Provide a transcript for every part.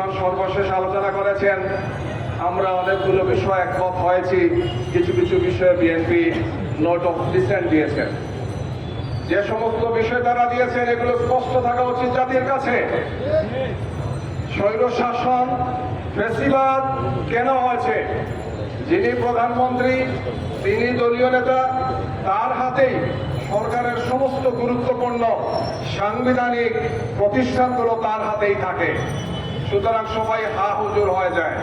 Commission সর্বশেষ আলোচনা করেছেন। আমরা অনেকগুলো বিষয় একমত হয়েছি। কিছু কিছু বিষয়ে বিএনপি নোট অফ ডিসেন্ট দিয়েছেন যে সমস্ত বিষয় তারা দিয়েছেন, এগুলো স্পষ্ট থাকা উচিত জাতির কাছে। স্বৈর শাসন, ফেসিবাদ কেন হয়েছে? যিনি প্রধানমন্ত্রী, তিনি দলীয় নেতা, তার হাতেই সরকারের সমস্ত গুরুত্বপূর্ণ সাংবিধানিক প্রতিষ্ঠানগুলো তার হাতেই থাকে। সুতরাং সবাই হা হুজুর হয়ে যায়।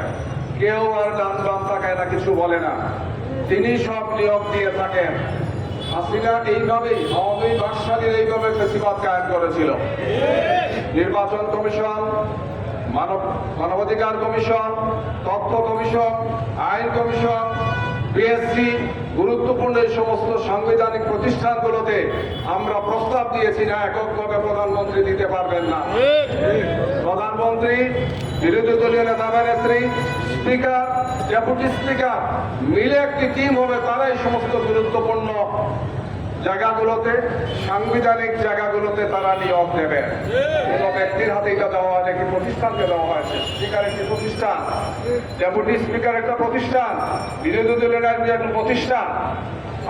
কেউ আর ডান বাম তাকায় না, কিছু বলে না। তিনি সব নিয়োগ দিয়ে থাকেন। হাসিনা এইভাবেই আওয়ামী বাকশালীর এইভাবে ফেসিবাদ কায়েম করেছিল। নির্বাচন কমিশন, মানব, মানবাধিকার কমিশন, তথ্য কমিশন, আইন কমিশন, বিএসসি, গুরুত্বপূর্ণ এই সমস্ত সাংবিধানিক প্রতিষ্ঠানগুলোতে আমরা প্রস্তাব দিয়েছি না এককভাবে প্রধানমন্ত্রী দিতে পারবেন না। প্রধানমন্ত্রী বিরোধী দলীয় নেতা নেত্রী, স্পিকার, ডেপুটি স্পিকার, মিলে একটি টিম হবে তারা এই সমস্ত গুরুত্বপূর্ণ জায়গাগুলোতে, সাংবিধানিক জায়গাগুলোতে তারা নিয়োগ দেবে। কোনো ব্যক্তির হাতে এটা দেওয়া হয় একটি প্রতিষ্ঠানকে দেওয়া হয়েছে স্পিকার একটি প্রতিষ্ঠান, ডেপুটি স্পিকার একটা প্রতিষ্ঠান, বিরোধী দলের একটা প্রতিষ্ঠান।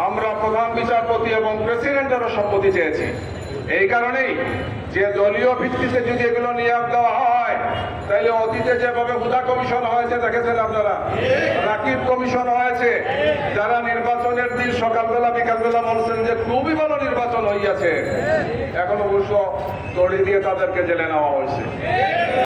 আমরা প্রধান বিচারপতি এবং প্রেসিডেন্টেরও সম্মতি চেয়েছি। এই কারণেই যে দলীয় ভিত্তিতে যদি এগুলো নিয়োগ দেওয়া হয় তাহলে অতীতে যেভাবে হুদা কমিশন হয়েছে, দেখেছেন আপনারা? রাকিব কমিশন হয়েছে। যারা নির্বাচনের দিন সকালবেলা, বিকালবেলা বলছেন যে খুবই ভালো নির্বাচন হইয়াছে, এখন অবশ্য দড়ি দিয়ে তাদেরকে জেলে নেওয়া হয়েছে।